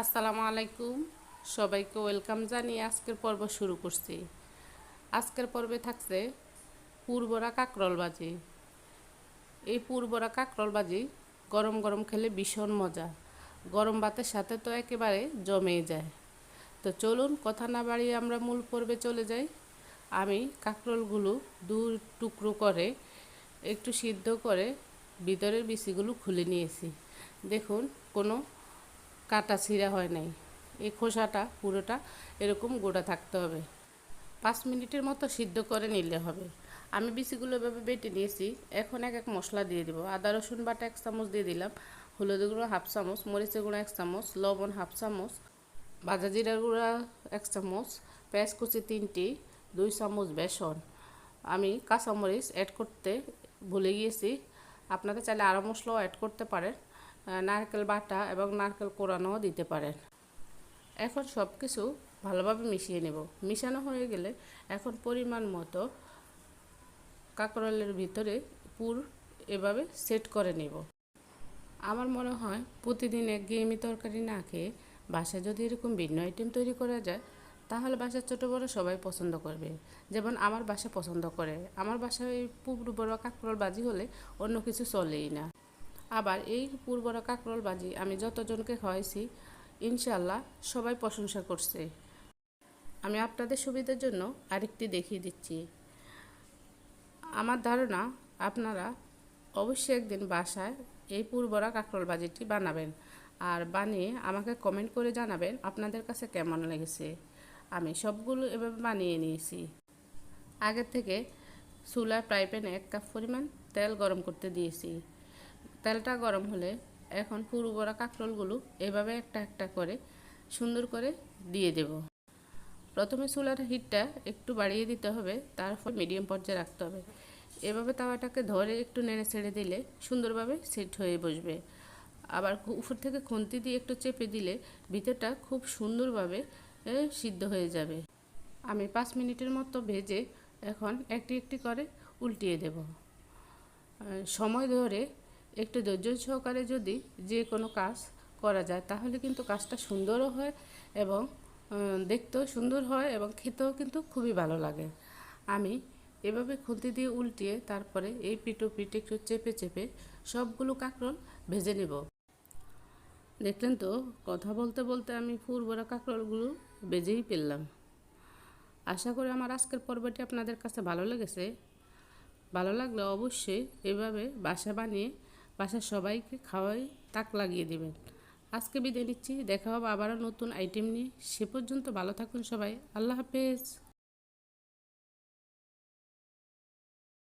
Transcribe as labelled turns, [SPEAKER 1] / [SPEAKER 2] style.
[SPEAKER 1] আসসালামু আলাইকুম। সবাইকে ওয়েলকাম জানিয়ে আজকের পর্ব শুরু করছি। আজকের পর্বে থাকছে পুরবরা কাকরল বাজি এই পুরবরা কাকরল বাজি গরম গরম খেলে ভীষণ মজা। গরম ভাতের সাথে তো একেবারে জমেই যায়। তো চলুন কথা না বাড়িয়ে আমরা মূল পর্বে চলে যাই। আমি কাকরলগুলো দু টুকরো করে একটু সিদ্ধ করে ভিতরের বিচিগুলো খুলে নিয়েছি। দেখুন কোনো কাটা ছিঁড়া হয় নাই। এই খোসাটা, পুরোটা এরকম গোটা থাকতে হবে। পাঁচ মিনিটের মতো সিদ্ধ করে নিলে হবে। আমি বিচিগুলো এভাবে বেটে নিয়েছি। এখন এক এক মশলা দিয়ে দিব। আদা, রসুন বাটা এক চামচ দিয়ে দিলাম। হলুদ গুঁড়ো হাফ চামচ, মরিচের গুঁড়ো এক চামচ, লবণ হাফ চামচ ভাজা জিরার গুঁড়া এক চামচ, পেঁয়াজ কুচি তিনটি, দুই চামচ বেসন। আমি কাঁচামরিচ অ্যাড করতে ভুলে গিয়েছি। আপনাদের চাইলে আরও মশলাও অ্যাড করতে পারেন। নারকেল বাটা এবং নারকেল কোরানোও দিতে পারেন। এখন সব কিছু ভালোভাবে মিশিয়ে নেব। মিশানো হয়ে গেলে এখন পরিমাণ মতো কাঁকরোলের ভিতরে পুর এভাবে সেট করে নেব। আমার মনে হয় প্রতিদিন এক গেমি তরকারি না খেয়ে বাসায় যদি এরকম ভিন্ন আইটেম তৈরি করা যায়, তাহলে বাসার ছোটো বড়ো সবাই পছন্দ করবে। যেমন আমার বাসা পছন্দ করে। আমার বাসায় পুকুর বড় কাঁকরোল বাজি হলে অন্য কিছু চলেই না। আবার এই পূর্বরা কাকরোল বাজি আমি যতজনকে খাওয়াইছি ইনশাল্লাহ সবাই প্রশংসা করছে। আমি আপনাদের সুবিধার জন্য আরেকটি দেখিয়ে দিচ্ছি। আমার ধারণা, আপনারা অবশ্যই একদিন বাসায় এই পূর্বরা কাকরোল বাজিটি বানাবেন আর বানিয়ে আমাকে কমেন্ট করে জানাবেন আপনাদের কাছে কেমন লেগেছে। আমি সবগুলো এভাবে বানিয়ে নিয়েছি। আগের থেকে চুলায় ফ্রাই প্যানে এক কাপ পরিমাণ তেল গরম করতে দিয়েছি। তেলটা গরম হলে এখন পুরো বড়া কাঁকরোলগুলো এভাবে একটা একটা করে সুন্দর করে দিয়ে দেব। প্রথমে চুলার হিটটা একটু বাড়িয়ে দিতে হবে, তারপর মিডিয়াম পর্যায়ে রাখতে হবে। এভাবে তাওয়াটাকে ধরে একটু নেড়ে ছেড়ে দিলে সুন্দরভাবে সেট হয়ে বসবে। আবার উপর থেকে খুন্তি দিয়ে একটু চেপে দিলে ভিতরটা খুব সুন্দরভাবে সিদ্ধ হয়ে যাবে। আমি পাঁচ মিনিটের মতো ভেজে এখন একটি একটি করে উল্টিয়ে দেব। সময় ধরে একটু ধৈর্য সহকারে যদি যে কোনো কাজ করা যায়, তাহলে কিন্তু কাজটা সুন্দরও হয় এবং দেখতেও সুন্দর হয় এবং খেতেও কিন্তু খুবই ভালো লাগে। আমি এভাবে খুন্তি দিয়ে উল্টিয়ে তারপরে এই পিঠো পিঠে একটু চেপে চেপে সবগুলো কাঁকরোল ভেজে নেব। দেখলেন তো, কথা বলতে বলতে আমি ফুরবরা কাঁকরোলগুলো বেজেই পেলাম আশা করি আমার আজকের পর্বটি আপনাদের কাছে ভালো লেগেছে। ভালো লাগলে অবশ্যই এভাবে বাসা বানিয়ে বাসার সবাইকে খাওয়াই, তাক লাগিয়ে দেবেন। আজকে বিদায় নিচ্ছি, দেখা হবে আবারও নতুন আইটেম নিয়ে। সে পর্যন্ত ভালো থাকুন সবাই। আল্লাহ হাফেজ।